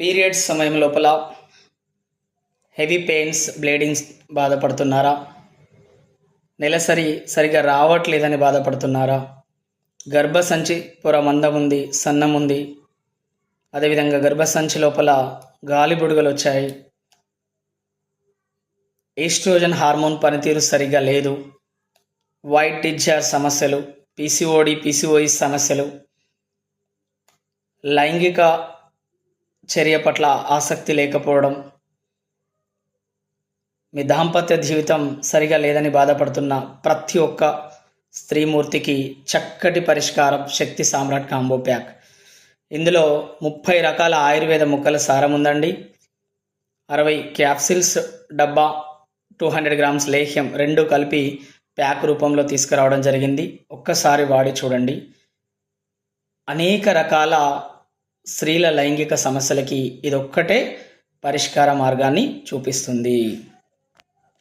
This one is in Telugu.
పీరియడ్స్ సమయం లోపల హెవీ పెయిన్స్ బ్లీడింగ్స్ బాధపడుతున్నారా? నెలసరి సరిగా రావట్లేదని బాధపడుతున్నారా? గర్భసంచి పొర మందం ఉంది సన్నం ఉంది అదేవిధంగా గర్భసంచి లోపల గాలి బుడుగలు వచ్చాయి ఈస్ట్రోజన్ హార్మోన్ పనితీరు సరిగా లేదు. వైట్ డిశ్చార్జ్ సమస్యలు పీసీఓడి పీసీఓఈ సమస్యలు లైంగిక చర్య పట్ల ఆసక్తి లేకపోవడం మీ దాంపత్య జీవితం సరిగా లేదని బాధపడుతున్న ప్రతి ఒక్క స్త్రీమూర్తికి చక్కటి పరిష్కారం శక్తి సామ్రాట్ కాంబో ప్యాక్. ఇందులో ముప్పై రకాల ఆయుర్వేద ముక్కల సారం ఉందండి. అరవై క్యాప్సిల్స్ డబ్బా టూ హండ్రెడ్ గ్రామ్స్ లేహ్యం రెండు కలిపి ప్యాక్ రూపంలో తీసుకురావడం జరిగింది. ఒక్కసారి వాడి చూడండి. అనేక రకాల స్త్రీల లైంగిక సమస్యలకి ఇదొక్కటే పరిష్కార మార్గాన్ని చూపిస్తుంది.